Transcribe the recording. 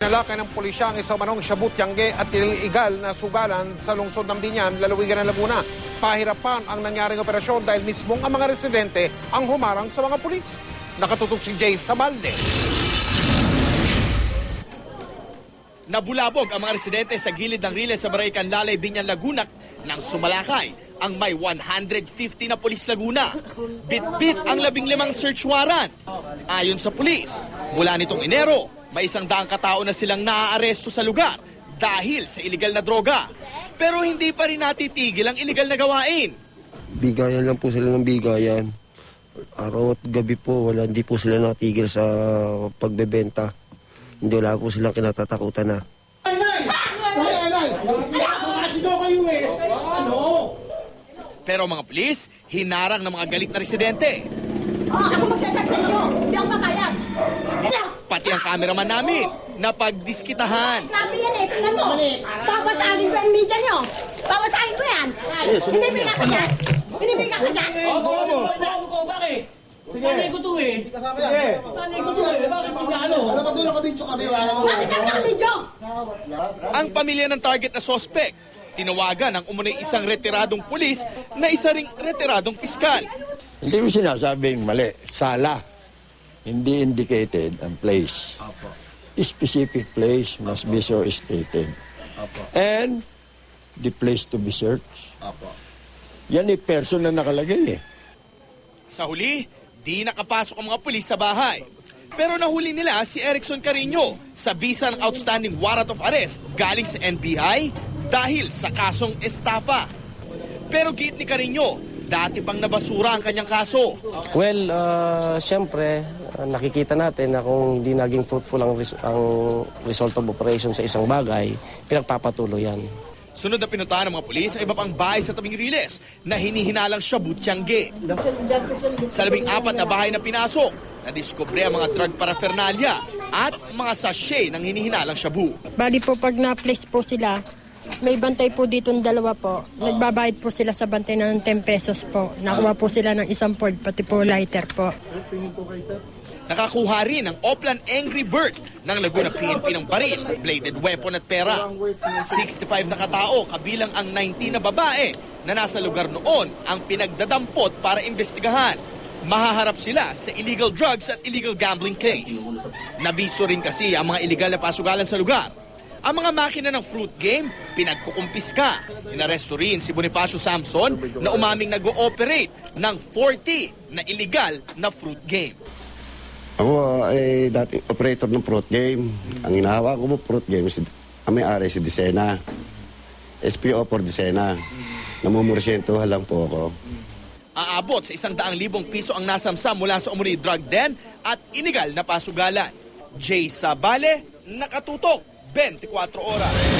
Nalakay ng pulisya ang isang manong Shabut Tiangge at iligal na sugalan sa lungsod ng Binyan, lalawigan ng Laguna. Pahirapan ang nangyaring operasyon dahil mismong ang mga residente ang humarang sa mga pulis. Nakatutok si Jay Sabalde. Nabulabog ang mga residente sa gilid ng rile sa Baraycan Lalay, Binyan, Laguna nang sumalakay ang may 150 na pulis Laguna. Bit-bit ang labing limang search warrant. Ayon sa pulis, mula nitong Enero, may isang daang katao na silang naaaresto sa lugar dahil sa iligal na droga. Pero hindi pa rin natitigil ang iligal na gawain. Bigayan lang po sila ng bigayan. Araw at gabi po, wala, hindi po sila natigil sa pagbebenta. Hindi wala po silang kinatatakutan na. Pero mga pulis, hinarang ng mga galit na residente. Oh, ako magsasak sa inyo. Hindi ako papayag. Ano? Pati ang cameraman namin, napagdiskitahan. Nabi yan eh, tingnan mo. Babasahin ko yung media nyo. Babasahin ko yan. Binibigyan ka dyan. Binibigyan ka dyan. Panay ko to eh. Panay ko to eh. Bakit hindi ano? Bakit ka nakabidyo? Ang pamilya ng target na sospek, tinawagan ang umunoy isang retiradong pulis na isa ring retiradong fiskal. Hindi mo sinasabing mali. Sala. Hindi indicated ang place. The specific place must be so stated. And the place to be searched. Yan eh, person na nakalagay eh. Sa huli, di nakapasok ang mga pulis sa bahay. Pero nahuli nila si Erickson Carino sa bisa ng outstanding warrant of arrest galing sa NBI dahil sa kasong estafa. Pero giit ni Carino, dati pang nabasura ang kanyang kaso. Well, uh, siyempre, uh, nakikita natin na kung hindi naging fruitful ang, res- ang result of operation sa isang bagay, pinagpapatuloy yan. Sunod na pinuntahan ng mga pulis ang iba pang bahay sa tabing riles na hinihinalang Shabu Tiangge. Sa labing apat na bahay na pinasok, nadiskubre ang mga drug paraphernalia at mga sachet ng hinihinalang Shabu. Bali po pag na-place po sila, may bantay po dito ng dalawa po. Nagbabayad po sila sa bantay ng 10 pesos po. Nakuha po sila ng isang Ford, pati po lighter po. Nakakuha rin ang Oplan Angry Bird ng Laguna PNP ng baril, bladed weapon at pera. 65 na katao kabilang ang 19 na babae na nasa lugar noon ang pinagdadampot para imbestigahan. Mahaharap sila sa illegal drugs at illegal gambling case. Nabiso rin kasi ang mga illegal na pasugalan sa lugar. Ang mga makina ng fruit game, pinagkukumpiska. Inaresto rin si Bonifacio Samson na umaming nag-ooperate ng 40 na illegal na fruit game. Ako ay dating operator ng fruit game. Ang inahawa ko po fruit game, si, ang may-ari si Disena. SPO for Disena. Namumursyento lang po ako. Aabot sa isang daang libong piso ang nasamsam mula sa umuni drug den at inigal na pasugalan. Jay Sabale, nakatutok, 24 horas.